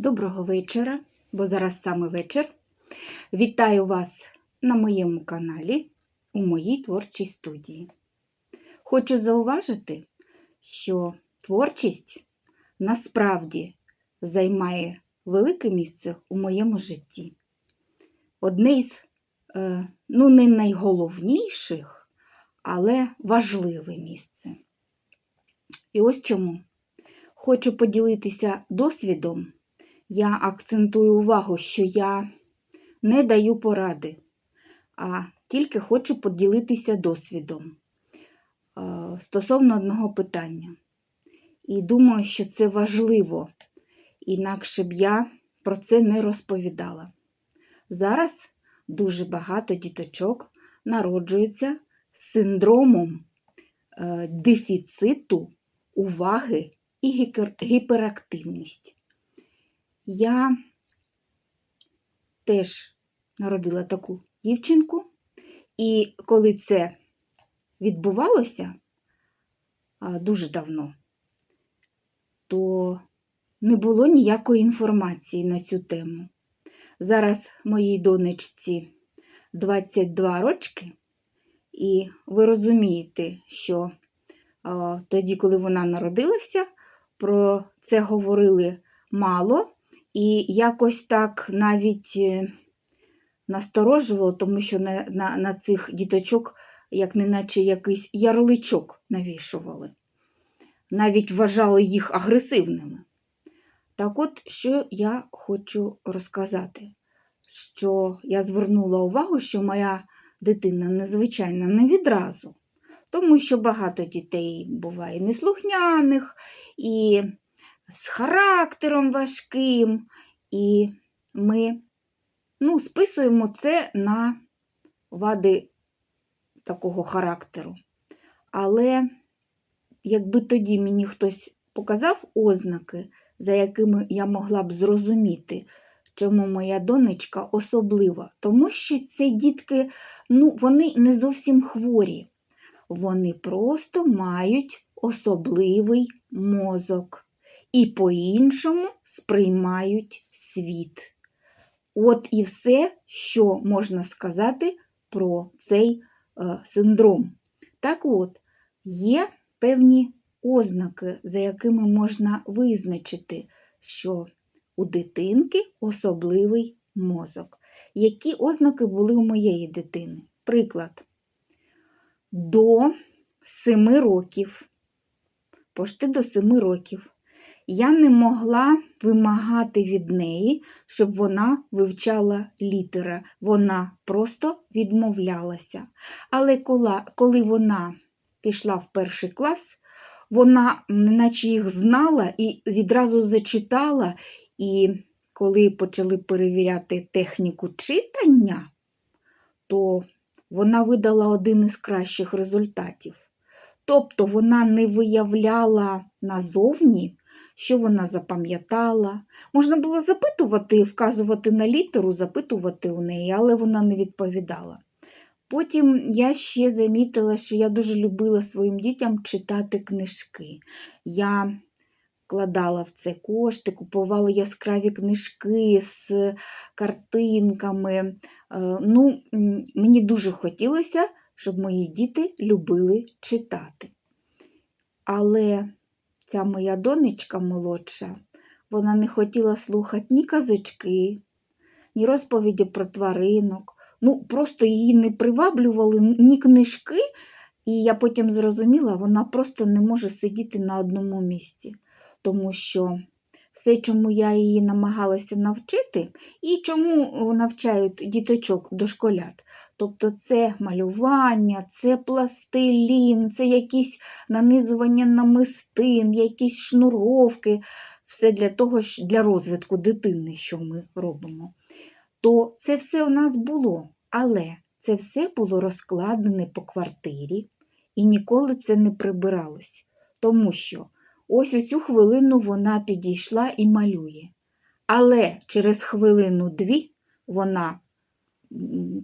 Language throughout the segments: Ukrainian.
Доброго вечора, бо зараз саме вечір. Вітаю вас на моєму каналі у моїй творчій студії. Хочу зауважити, що творчість насправді займає велике місце у моєму житті. Одне із, е, ну, не найголовніших, але важливе місце. І ось чому. Хочу поділитися досвідом. Я акцентую увагу, що я не даю поради, а тільки хочу поділитися досвідом е, стосовно одного питання. І думаю, що це важливо, інакше б я про це не розповідала. Зараз дуже багато діточок народжуються з синдромом е, дефіциту уваги і гіперактивність. Я теж народила таку дівчинку, і коли це відбувалося дуже давно, то не було ніякої інформації на цю тему. Зараз моїй донечці 22 рочки, і ви розумієте, що тоді, коли вона народилася, про це говорили мало, і якось так навіть е, насторожувало, тому що на, на, на цих діточок, як неначе якийсь ярличок навішували. Навіть вважали їх агресивними. Так от, що я хочу розказати, що я звернула увагу, що моя дитина незвичайна не відразу, тому що багато дітей буває неслухняних і з характером важким, і ми ну, списуємо це на вади такого характеру. Але якби тоді мені хтось показав ознаки, за якими я могла б зрозуміти, чому моя донечка особлива, тому що ці дітки, ну, вони не зовсім хворі, вони просто мають особливий мозок і по-іншому сприймають світ. От і все, що можна сказати про цей е, синдром. Так от, є певні ознаки, за якими можна визначити, що у дитинки особливий мозок. Які ознаки були у моєї дитини? Приклад, до 7 років, пошти до 7 років, я не могла вимагати від неї, щоб вона вивчала літери. Вона просто відмовлялася. Але коли, коли вона пішла в перший клас, вона наче їх знала і відразу зачитала. І коли почали перевіряти техніку читання, то вона видала один із кращих результатів. Тобто вона не виявляла назовні, що вона запам'ятала. Можна було запитувати, вказувати на літеру, запитувати у неї, але вона не відповідала. Потім я ще замітила, що я дуже любила своїм дітям читати книжки. Я вкладала в це кошти, купувала яскраві книжки з картинками. Е, Ну, мені дуже хотілося, щоб мої діти любили читати. Але ця моя донечка молодша, вона не хотіла слухати ні казочки, ні розповіді про тваринок. Ну, просто її не приваблювали ні книжки, і я потім зрозуміла, вона просто не може сидіти на одному місці, тому що все, чому я її намагалася навчити, і чому навчають діточок дошколят. Тобто це малювання, це пластилін, це якісь нанизування намистин, якісь шнуровки, все для того, для розвитку дитини, що ми робимо. То це все у нас було, але це все було розкладене по квартирі і ніколи це не прибиралось. Тому що ось у цю хвилину вона підійшла і малює. Але через хвилину-дві вона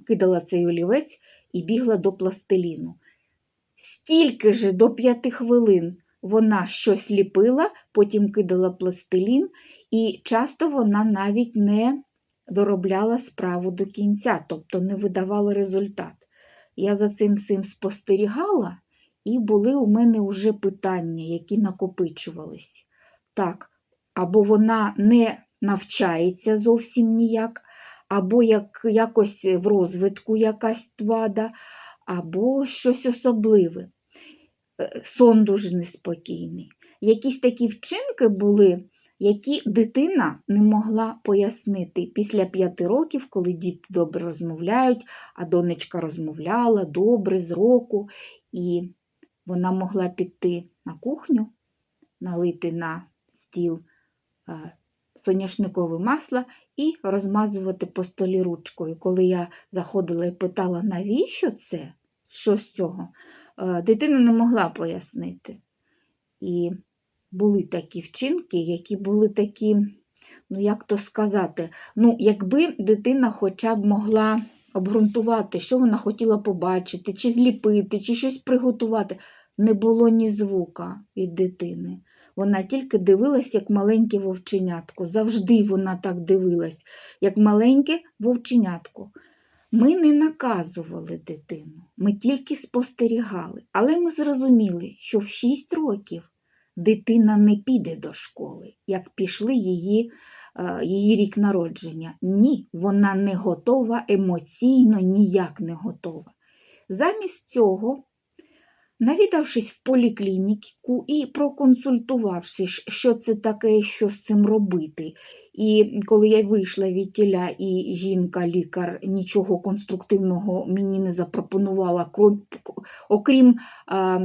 кидала цей олівець і бігла до пластиліну. Стільки же до п'яти хвилин вона щось ліпила, потім кидала пластилін, і часто вона навіть не доробляла справу до кінця, тобто не видавала результат. Я за цим всім спостерігала, і були у мене вже питання, які накопичувались. Так, або вона не навчається зовсім ніяк, або як, якось в розвитку якась вада, або щось особливе. Е, Сон дуже неспокійний. Якісь такі вчинки були, які дитина не могла пояснити після п'яти років, коли діти добре розмовляють, а донечка розмовляла добре з року, і вона могла піти на кухню, налити на стіл е, соняшникове масло і розмазувати по столі ручкою. Коли я заходила і питала, навіщо це? Що з цього? Е, Дитина не могла пояснити. І були такі вчинки, які були такі, ну як то сказати, ну, якби дитина хоча б могла обґрунтувати, що вона хотіла побачити, чи зліпити, чи щось приготувати, не було ні звука від дитини. Вона тільки дивилась, як маленьке вовченятко. Завжди вона так дивилась, як маленьке вовченятко. Ми не наказували дитину, ми тільки спостерігали, але ми зрозуміли, що в 6 років дитина не піде до школи, як пішли її, е, її рік народження. Ні, вона не готова емоційно, ніяк не готова. Замість цього, навідавшись в поліклініку і проконсультувавшись, що це таке, що з цим робити. І коли я вийшла від тіля, і жінка-лікар нічого конструктивного мені не запропонувала, окрім а,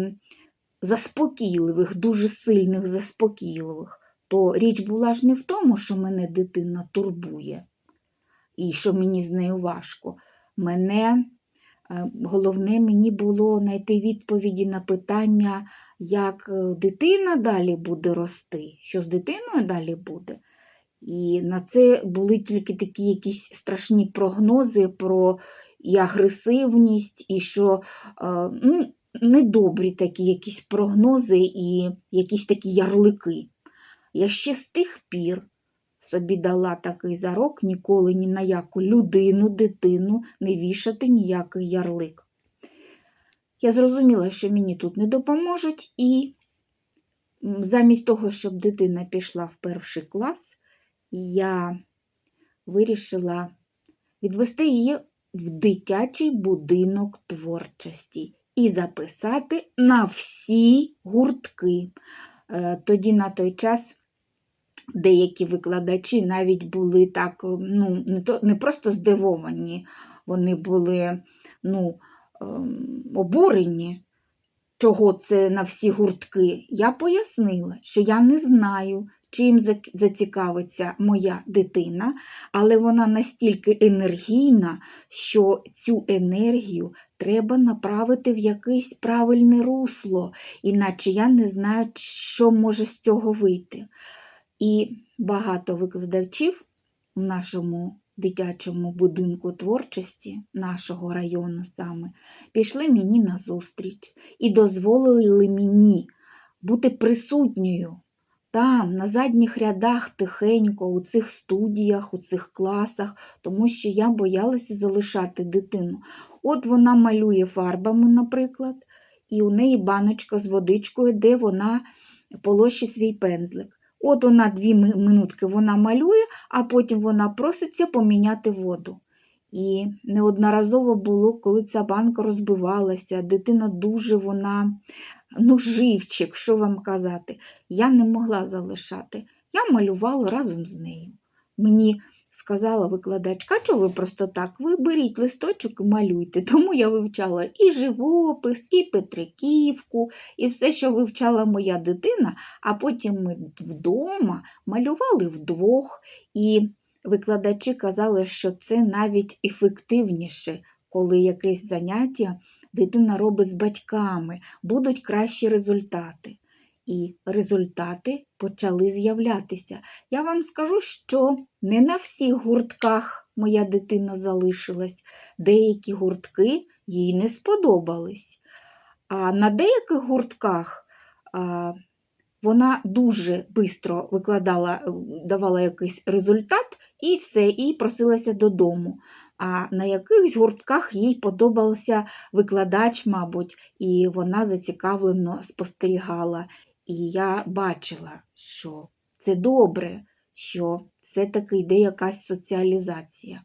заспокійливих, дуже сильних заспокійливих, то річ була ж не в тому, що мене дитина турбує і що мені з нею важко. Мене, головне, мені було знайти відповіді на питання, як е, дитина далі буде рости, що з дитиною далі буде. І на це були тільки такі якісь страшні прогнози про і агресивність, і що е, ну, недобрі такі якісь прогнози і якісь такі ярлики. Я ще з тих пір собі дала такий зарок ніколи ні на яку людину, дитину не вішати ніякий ярлик. Я зрозуміла, що мені тут не допоможуть, і замість того, щоб дитина пішла в перший клас, я вирішила відвести її в дитячий будинок творчості і записати на всі гуртки. Е, Тоді на той час деякі викладачі навіть були так, ну, не, то, не просто здивовані, вони були ну, ем, обурені, чого це на всі гуртки. Я пояснила, що я не знаю, чим зацікавиться моя дитина, але вона настільки енергійна, що цю енергію треба направити в якесь правильне русло, іначе я не знаю, що може з цього вийти. І багато викладачів в нашому дитячому будинку творчості нашого району саме пішли мені на зустріч і дозволили мені бути присутньою там, на задніх рядах, тихенько, у цих студіях, у цих класах, тому що я боялася залишати дитину. От вона малює фарбами, наприклад, і у неї баночка з водичкою, де вона полощить свій пензлик. От вона дві ми- минутки вона малює, а потім вона проситься поміняти воду. І неодноразово було, коли ця банка розбивалася, дитина дуже вона, ну, живчик, що вам казати. Я не могла залишати. Я малювала разом з нею. Мені сказала викладачка, що ви просто так, ви беріть листочок і малюйте. Тому я вивчала і живопис, і Петриківку, і все, що вивчала моя дитина, а потім ми вдома малювали вдвох. І викладачі казали, що це навіть ефективніше, коли якесь заняття дитина робить з батьками, будуть кращі результати. І результати почали з'являтися. Я вам скажу, що не на всіх гуртках моя дитина залишилась, деякі гуртки їй не сподобались. А на деяких гуртках а, вона дуже швидко викладала, давала якийсь результат і все, і просилася додому. А на якихось гуртках їй подобався викладач, мабуть, і вона зацікавлено спостерігала. І я бачила, що це добре, що все-таки йде якась соціалізація.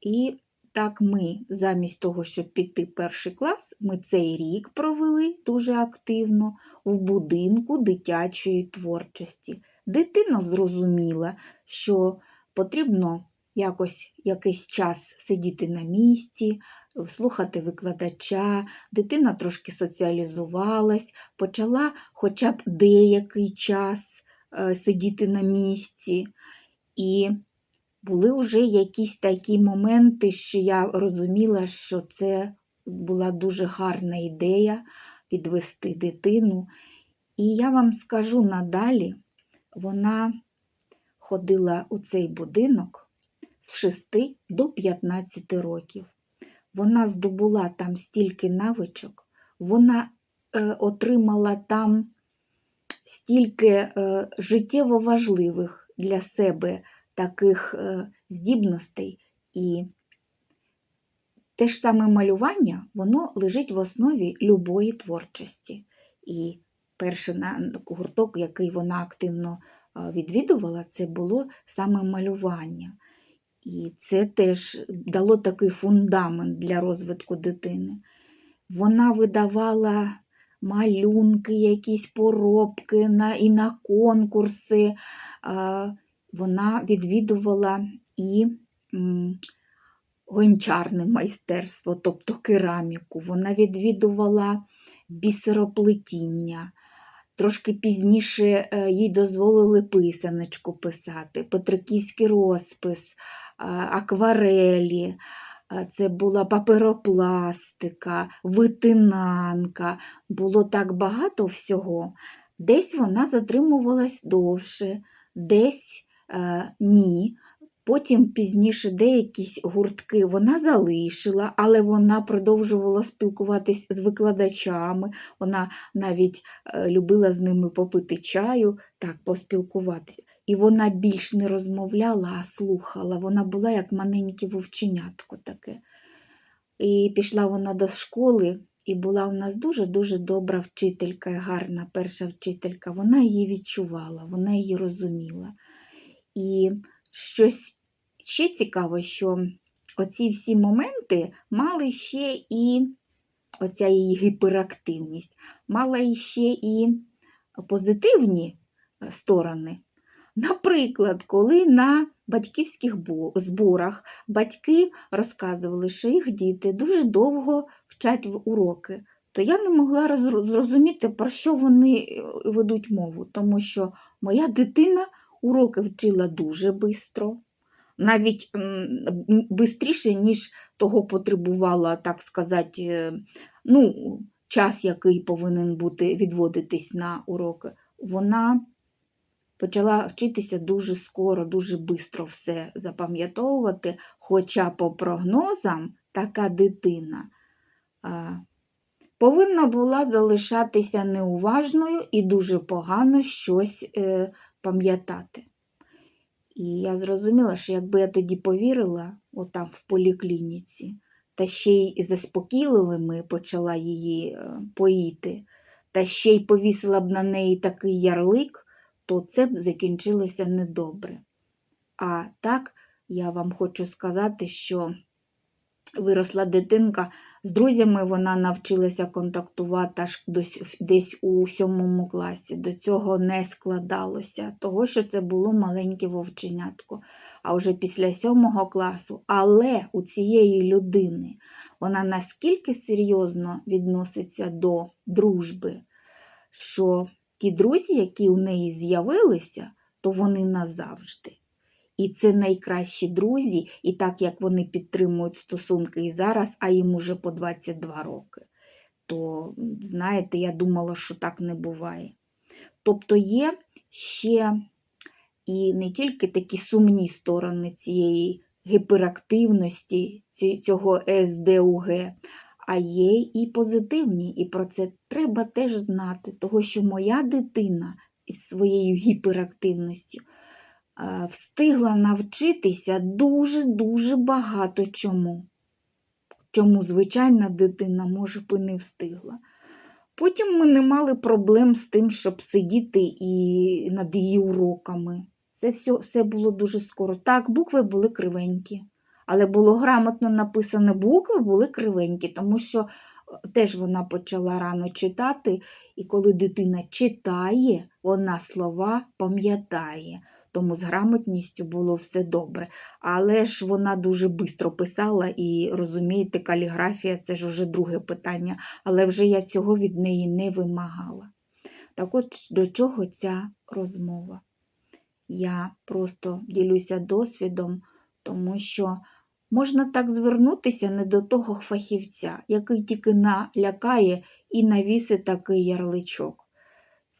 І так ми, замість того, щоб піти перший клас, ми цей рік провели дуже активно в будинку дитячої творчості. Дитина зрозуміла, що потрібно якось якийсь час сидіти на місці, слухати викладача, дитина трошки соціалізувалась, почала хоча б деякий час е, сидіти на місці. І були вже якісь такі моменти, що я розуміла, що це була дуже гарна ідея підвести дитину. І я вам скажу надалі, вона ходила у цей будинок з 6 до 15 років. Вона здобула там стільки навичок, вона е, отримала там стільки е, життєво важливих для себе таких е, здібностей. І те ж саме малювання, воно лежить в основі любої творчості. І перший гурток, який вона активно відвідувала, це було саме малювання. І це теж дало такий фундамент для розвитку дитини. Вона видавала малюнки, якісь поробки на, і на конкурси. Вона відвідувала і гончарне майстерство, тобто кераміку. Вона відвідувала бісероплетіння. Трошки пізніше е, їй дозволили писаночку писати, петриківський розпис, акварелі. Це була паперопластика, витинанка. Було так багато всього. Десь вона затримувалась довше, десь е, ні. Потім пізніше деякі гуртки вона залишила, але вона продовжувала спілкуватись з викладачами. Вона навіть е, любила з ними попити чаю, так поспілкуватися. І вона більш не розмовляла, а слухала. Вона була як маленьке вовченятко таке. І пішла вона до школи, і була у нас дуже-дуже добра вчителька, гарна перша вчителька. Вона її відчувала, вона її розуміла. І щось ще цікаво, що оці всі моменти мали ще і оця її гіперактивність, мала ще і позитивні сторони. Наприклад, коли на батьківських зборах батьки розказували, що їх діти дуже довго вчать уроки, то я не могла зрозуміти, про що вони е, ведуть мову, тому що моя дитина уроки вчила дуже швидко, навіть швидше, ніж того потребувала, так сказати, е, ну, час, який повинен бути відводитись на уроки. Вона почала вчитися дуже скоро, дуже швидко все запам'ятовувати, хоча по прогнозам така дитина повинна була залишатися неуважною і дуже погано щось е, пам'ятати. І я зрозуміла, що якби я тоді повірила, отам в поліклініці, та ще й заспокійливими почала її е, поїти, та ще й повісила б на неї такий ярлик, то це б закінчилося недобре. А так, я вам хочу сказати, що виросла дитинка, з друзями вона навчилася контактувати аж десь у сьомому класі. До цього не складалося, того, що це було маленьке вовченятко. А вже після сьомого класу, але у цієї людини вона наскільки серйозно відноситься до дружби, що ті друзі, які у неї з'явилися, то вони назавжди. І це найкращі друзі, і так як вони підтримують стосунки і зараз, а їм уже по 22 роки, то, знаєте, я думала, що так не буває. Тобто є ще і не тільки такі сумні сторони цієї гіперактивності, цього СДУГ, а є і позитивні, і про це треба теж знати, того що моя дитина із своєю гіперактивністю встигла навчитися дуже-дуже багато чому. Чому звичайна дитина, може, б і не встигла. Потім ми не мали проблем з тим, щоб сидіти і над її уроками. Це все, все було дуже скоро. Так, букви були кривенькі, але було грамотно написано, букви були кривенькі, тому що е, теж вона почала рано читати, і коли дитина читає, вона слова пам'ятає. Тому з грамотністю було все добре. Але ж вона дуже швидко писала, і розумієте, каліграфія це ж уже друге питання, але вже я цього від неї не вимагала. Так от до чого ця розмова? Я просто ділюся досвідом, тому що можна так звернутися не до того фахівця, який тільки налякає і навісить такий ярличок.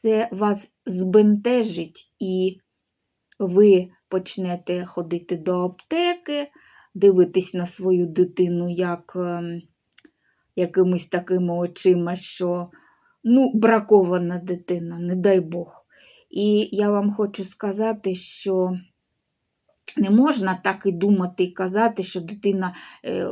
Це вас збентежить, і ви почнете ходити до аптеки, дивитись на свою дитину як ем, якимись такими очима, що ну, бракована дитина, не дай Бог. І я вам хочу сказати, що не можна так і думати і казати, що дитина е,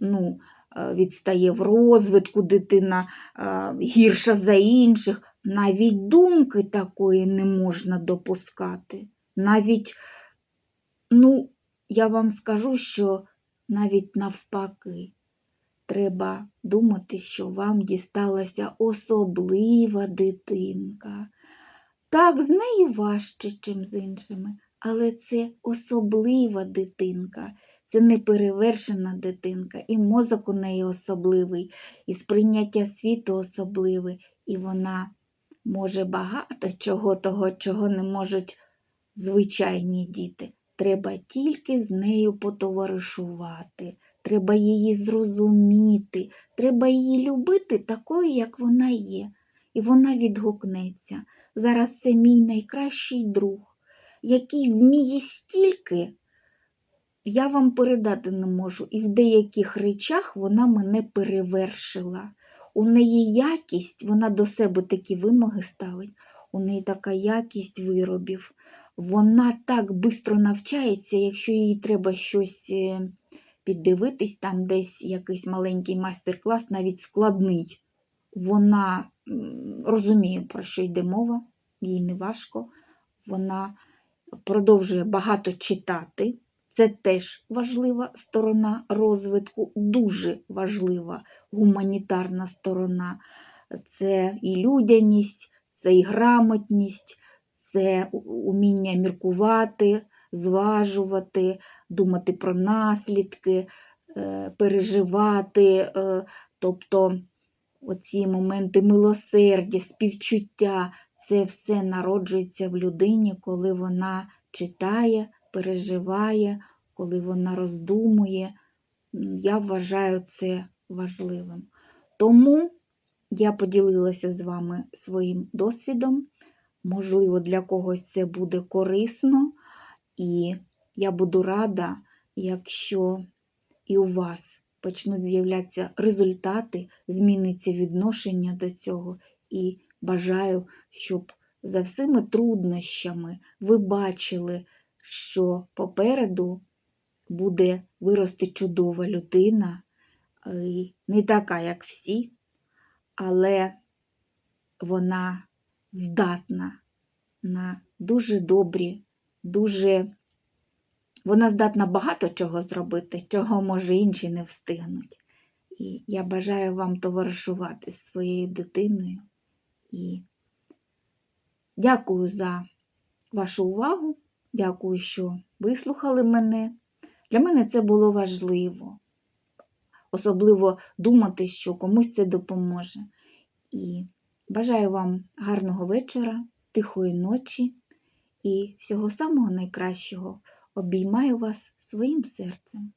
ну, е, відстає в розвитку, дитина е, гірша за інших. Навіть думки такої не можна допускати. Навіть, ну, я вам скажу, що навіть навпаки, треба думати, що вам дісталася особлива дитинка. Так, з нею важче, чим з іншими, але це особлива дитинка, це неперевершена дитинка, і мозок у неї особливий, і сприйняття світу особливе, і вона може багато чого того, чого не можуть звичайні діти. Треба тільки з нею потоваришувати, треба її зрозуміти, треба її любити такою, як вона є. І вона відгукнеться. Зараз це мій найкращий друг, який вміє стільки, я вам передати не можу. І в деяких речах вона мене перевершила. У неї якість, вона до себе такі вимоги ставить, у неї така якість виробів. Вона так швидко навчається, якщо їй треба щось е, піддивитись, там десь якийсь маленький майстер-клас, навіть складний. Вона розуміє, про що йде мова, їй не важко. Вона продовжує багато читати. Це теж важлива сторона розвитку, дуже важлива гуманітарна сторона. Це і людяність, це і грамотність, це уміння міркувати, зважувати, думати про наслідки, е, переживати, е, тобто оці моменти милосердя, співчуття, це все народжується в людині, коли вона читає, переживає, коли вона роздумує. Я вважаю це важливим. Тому я поділилася з вами своїм досвідом. Можливо, для когось це буде корисно, і я буду рада, якщо і у вас почнуть з'являтися результати, зміниться відношення до цього. І бажаю, щоб за всіми труднощами ви бачили, що попереду буде вирости чудова людина, е, не така, як всі, але вона здатна на дуже добрі, дуже. Вона здатна багато чого зробити, чого, може, інші не встигнуть. І я бажаю вам товаришувати з своєю дитиною. І дякую за вашу увагу. Дякую, що вислухали мене. Для мене це було важливо. Особливо думати, що комусь це допоможе. І бажаю вам гарного вечора, тихої ночі і всього самого найкращого. Обіймаю вас своїм серцем.